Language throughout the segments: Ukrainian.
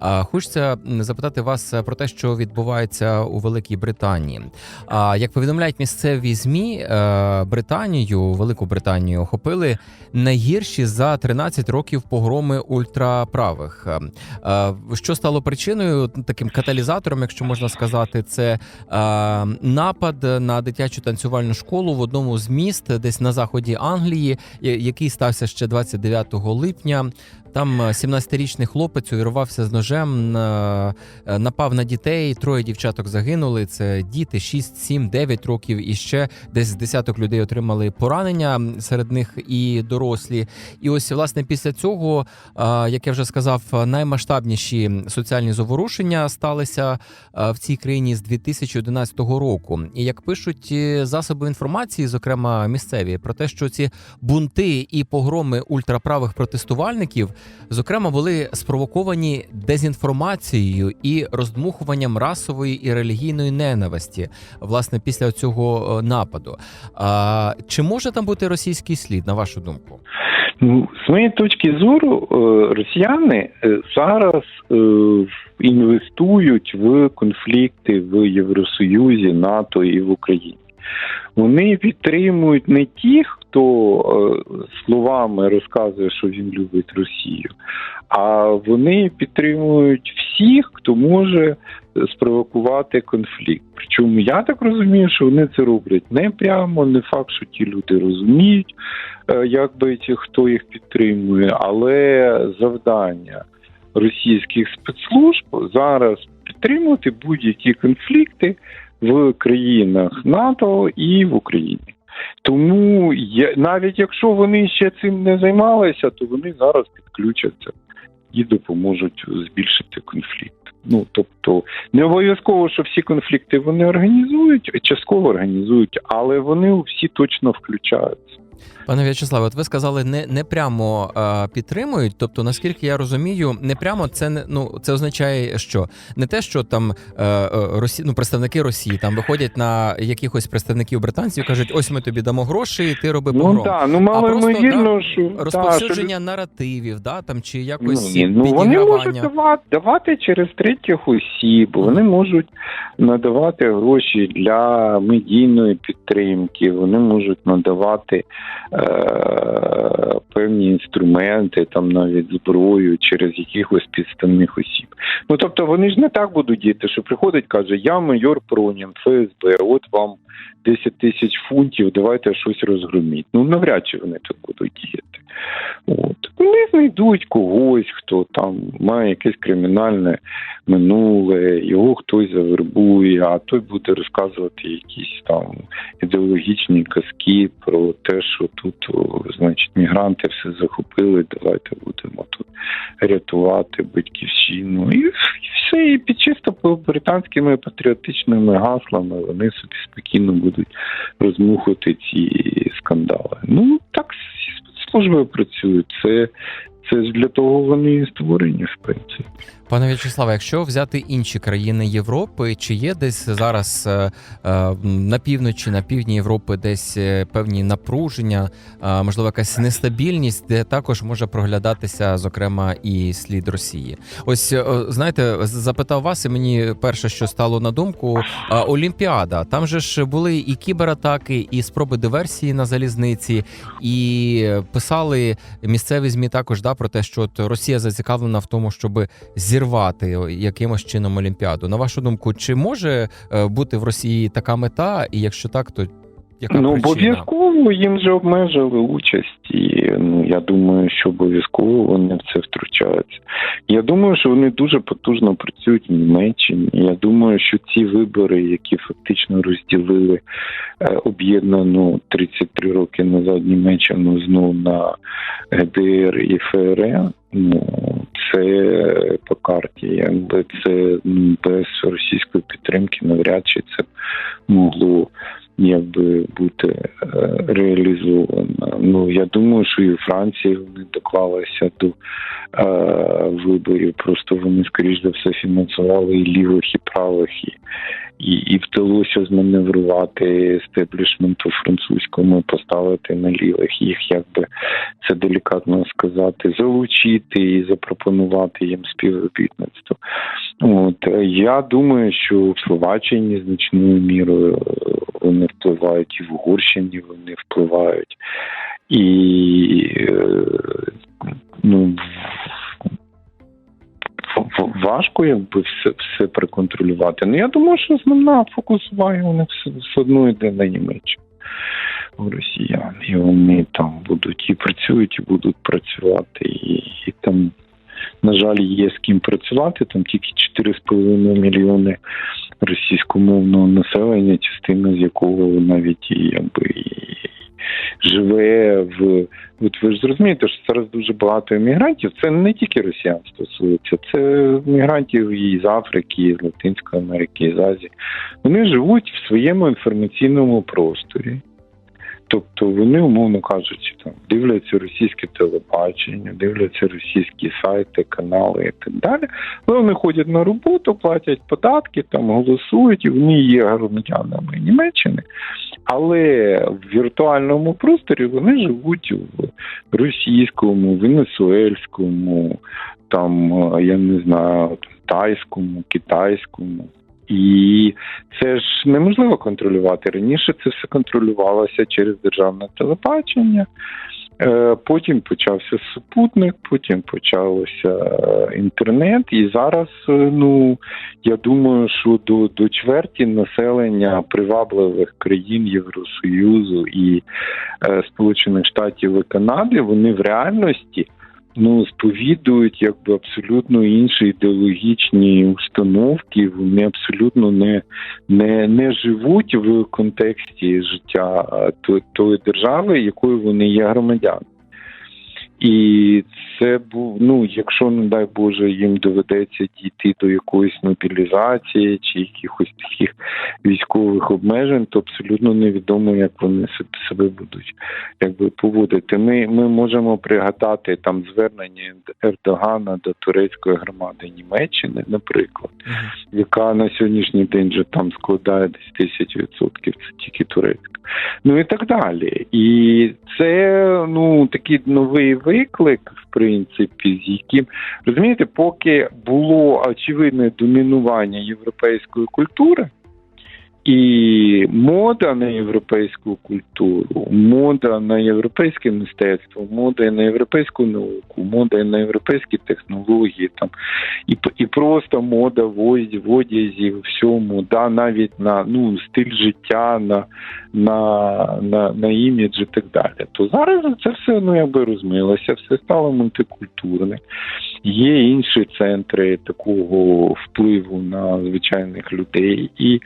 Хочеться запитати вас про те, що відбувається у Великій Британії. А як повідомляють місцеві змі, е, Британію, Велику Британію охопили найгірші за 13 років погроми ультраправих. Е, е, Що стало причиною таким каталізатором, якщо можна сказати, це е, напад на дитячу танцювальну школу в одному з міст, десь на заході Англії, який стався ще 29 липня. Там е, 17-річний хлопець увірвався з ножем, е, е, напав на дітей. Троє дівчаток загинули. Це діти 6, 7, 9 років. І ще десь десяток людей отримали поранення. Серед них і дорослі. І ось власне після цього, е, як я вже сказав, наймасштабніші соціальні заворушення сталися е, в цій країні з 2011 року. І як пишуть засоби інформації, зокрема місцеві, про те, що ці бунти і погроми ультраправих протестувальників, зокрема, були спровоковані дезінформацією і роздмухуванням расової і релігійної ненависті, власне, після цього е, нападу. А чи може там бути російський слід, на вашу думку? Ну, з моєї точки зору, е, росіяни е, зараз інвестують в конфлікти в Євросоюзі, НАТО і в Україні. Вони підтримують не ті, хто е, словами розказує, що він любить Росію, а вони підтримують всіх, хто може спровокувати конфлікт. Причому я так розумію, що вони це роблять не прямо, не факт, що ті люди розуміють, е, якби ті, хто їх підтримує, але завдання російських спецслужб зараз підтримувати будь-які конфлікти в країнах НАТО і в Україні. Тому я, навіть якщо вони ще цим не займалися, то вони зараз підключаться і допоможуть збільшити конфлікт. Ну тобто не обов'язково, що всі конфлікти вони організують, частково організують, але вони всі точно включаються. Пане В'ячеславе, от ви сказали, не, не прямо е, підтримують. Тобто, наскільки я розумію, не прямо це не ну це означає, що не те, що там е, е, Росі, ну, представники Росії там виходять на якихось представників британців, і кажуть, ось ми тобі дамо гроші, і ти роби погром. Ну так, ну мало ймовірно, що розповсюдження наративів, да там чи Ну, якось ні, ну вони можуть давати, давати через третіх осіб, вони можуть надавати гроші для медійної підтримки, вони можуть надавати певні інструменти, там навіть зброю через якихось підставних осіб. Ну тобто вони ж не так будуть діяти, що приходить, каже, я майор Пронін, ФСБ, от вам 10 тисяч фунтів, давайте щось розгроміть. Ну навряд чи вони так будуть діяти. От. Вони знайдуть когось, хто там має якесь кримінальне минуле, його хтось завербує, а той буде розказувати якісь там ідеологічні казки про те, що тут, значить, мігранти все захопили, давайте будемо тут рятувати батьківщину. І все, і під чисто британськими патріотичними гаслами вони собі спокійно будуть розмухувати ці скандали. Ну так спецслужби працюють. Це, це ж для того вони і створені, в принципі. Пане В'ячеславе, якщо взяти інші країни Європи, чи є десь зараз е, е, на півночі, на півдні Європи десь е, певні напруження, можливо, якась нестабільність, де також може проглядатися, зокрема, і слід Росії? Ось знаєте, запитав вас, і мені перше, що стало на думку, Олімпіада. Там же ж були і кібератаки, і спроби диверсії на залізниці, і писали місцеві змі також да про те, що от Росія зацікавлена в тому, щоб зірвати якимось чином Олімпіаду. На вашу думку, чи може е, бути в Росії така мета? І якщо так, то яка ну, причина? обов'язково їм же обмежили участь, і ну я думаю, що обов'язково вони в це втручаються. Я думаю, що вони дуже потужно працюють в Німеччині. Я думаю, що ці вибори, які фактично розділили е, об'єднану 33 роки назад Німеччину знову на ГДР і ФРН, ну це по карті, якби це ну, без російської підтримки навряд чи це могло якби бути е, реалізовано. Ну я думаю, що і у Франції вони доклалися до виборів. Просто вони, скоріш за все, фінансували і лівих, і правих, і, і, і вдалося зманеврувати естеблішменту французькому, поставити на лівих їх, як би це делікатно сказати, залучити і запропонувати їм співробітництво. От я думаю, що в Словаччині значною мірою вони впливають і в Угорщині вони впливають. І е, ну, важко якби все все проконтролювати. Ну я думаю, що основна фокус уваги у них все, одно йде на Німеччину росіян. І вони там будуть і працюють, і будуть працювати, і, і там. На жаль, є з ким працювати. Там тільки 4,5 мільйони російськомовного населення, частина з якого навіть якби живе в от ви ж зрозумієте, що зараз дуже багато емігрантів. Це не тільки росіян стосується, це мігрантів і з Африки, і з Латинської Америки, і з Азії. Вони живуть в своєму інформаційному просторі. Тобто вони, умовно кажучи, там дивляться російське телебачення, дивляться російські сайти, канали і так далі. Але вони ходять на роботу, платять податки, там голосують, і вони є громадянами Німеччини. Але в віртуальному просторі вони живуть в російському, венесуельському, там я не знаю, тайському, китайському. І це ж неможливо контролювати. Раніше це все контролювалося через державне телебачення. Е, потім почався супутник, потім почався е, інтернет, і зараз, е, ну я думаю, що до до чверті населення привабливих країн Євросоюзу і Сполучених Штатів і Канади вони в реальності ну сповідують якби абсолютно інші ідеологічні установки. Вони абсолютно не не, не живуть в контексті життя тої держави, якою вони є громадянами. І це був, ну, якщо, не дай Боже, їм доведеться дійти до якоїсь мобілізації чи якихось таких військових обмежень, то абсолютно невідомо, як вони себе будуть якби поводити. Ми ми можемо пригадати там звернення Ердогана до турецької громади Німеччини, наприклад, uh-huh. яка на сьогоднішній день вже там складає десь тисяч відсотків, це тільки турецька. Ну і так далі. І це ну такий новий виклик, в принципі, з яким розумієте, поки було очевидне домінування європейської культури. І мода на європейську культуру, мода на європейське мистецтво, мода на європейську науку, мода на європейські технології, там і і просто мода в одязі, всьому, да, навіть на ну стиль життя, на на, на, на імідж і так далі. То зараз це все ну якби розмилося, все стало мультикультурне. Є інші центри такого впливу на звичайних людей, і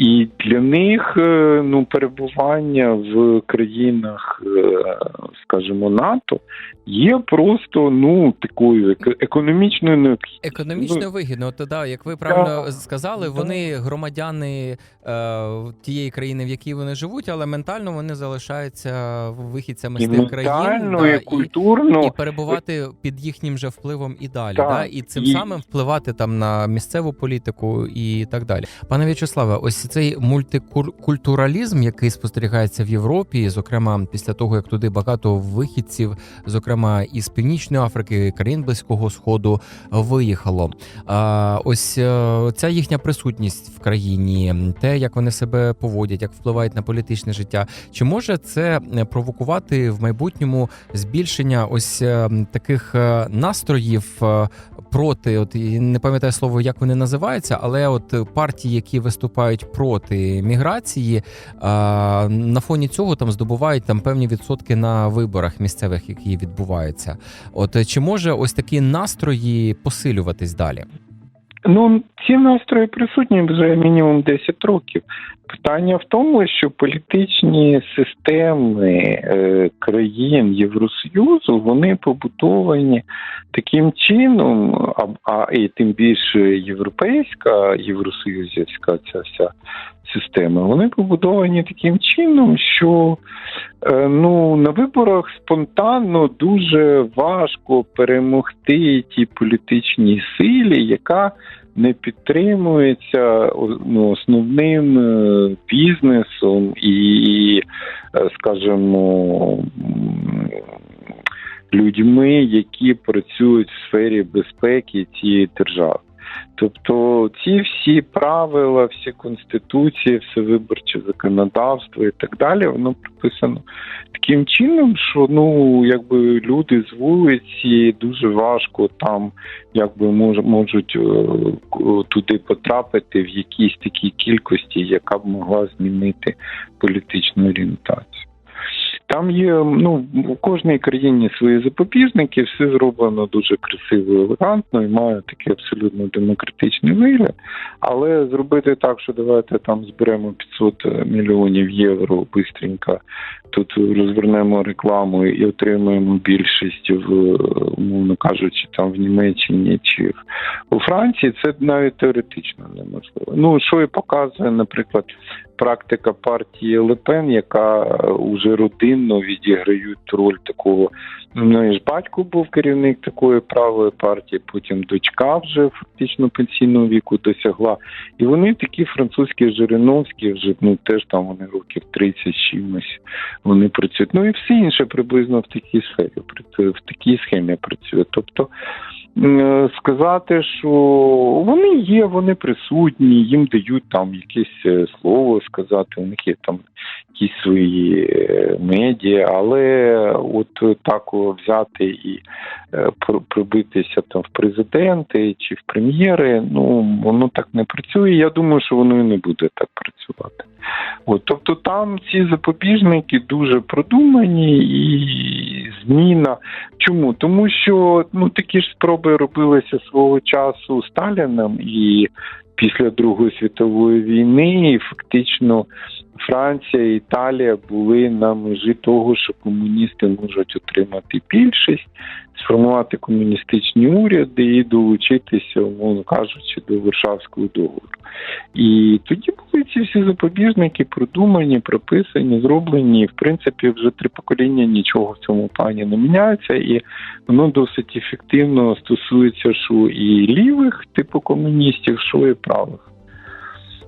і для них е, ну перебування в країнах, е, скажімо, НАТО є просто ну такою економічною необхідністю. Економічно ну, вигідно. От, да, як ви правильно да, сказали, вони громадяни е, тієї країни, в якій вони живуть, але ментально вони залишаються вихідцями з тих країн да, і культурно і перебувати під їхнім же впливом і далі, да, да і цим і... самим впливати там на місцеву політику і так далі. Пане В'ячеславе, ось цей мультикультуралізм, який спостерігається в Європі, зокрема після того як туди багато вихідців, зокрема із північної Африки, країн близького сходу, виїхало. А ось е, ця їхня присутність в країні, те, як вони себе поводять, як впливають на політичне життя, чи може це провокувати в майбутньому збільшення ось е, таких е, настроїв проти? От не пам'ятаю слово, як вони називаються, але от партії, які виступають проти міграції, на фоні цього там здобувають там певні відсотки на виборах місцевих, які відбуваються. От чи може ось такі настрої посилюватись далі? Ну, ці настрої присутні вже мінімум 10 років. Питання в тому, що політичні системи е, країн Євросоюзу вони побудовані таким чином, а, а і тим більше європейська, євросоюзівська ця вся система, вони побудовані таким чином, що Ну на виборах спонтанно дуже важко перемогти ті політичній силі, яка не підтримується ну, основним е, бізнесом і, е, скажімо, людьми, які працюють в сфері безпеки цієї держави. Тобто ці всі правила, всі конституції, все виборче законодавство і так далі, воно прописано таким чином, що ну якби люди з вулиці дуже важко там якби мож, можуть е, туди потрапити в якійсь такій кількості, яка б могла змінити політичну орієнтацію. Там є ну у кожній країні свої запобіжники, все зроблено дуже красиво, елегантно і має такий абсолютно демократичний вигляд. Але зробити так, що давайте там зберемо 500 мільйонів євро бистренько, тут розвернемо рекламу і отримаємо більшість в умовно кажучи, там в Німеччині чи у Франції. Це навіть теоретично неможливо. Ну що і показує, наприклад, практика партії Лепен, яка уже родинно відіграють роль такого. Ну і ж батько був керівник такої правої партії, потім дочка вже фактично пенсійного віку досягла. І вони такі французькі Жириновські, вже ну теж там вони років 30 з чимось вони працюють. Ну і все інше приблизно в такій сфері в такій схемі працює. Тобто сказати, що вони є, вони присутні, їм дають там якесь е, слово сказати, у них є там якісь свої е, медіа, але от е, так взяти і е, пр- пробитися там в президенти чи в прем'єри, ну воно так не працює. Я думаю, що воно і не буде так працювати. От, тобто там ці запобіжники дуже продумані і зміна. Чому? Тому що ну такі ж спроби робилися свого часу Сталіном і після Другої світової війни, і фактично Франція і Італія були на межі того, що комуністи можуть отримати більшість, сформувати комуністичні уряди і долучитися, умовно кажучи, до Варшавського договору. І тоді були ці всі запобіжники продумані, прописані, зроблені. В принципі, вже три покоління нічого в цьому плані не міняється, і воно досить ефективно стосується що і лівих, типу комуністів, що і правих.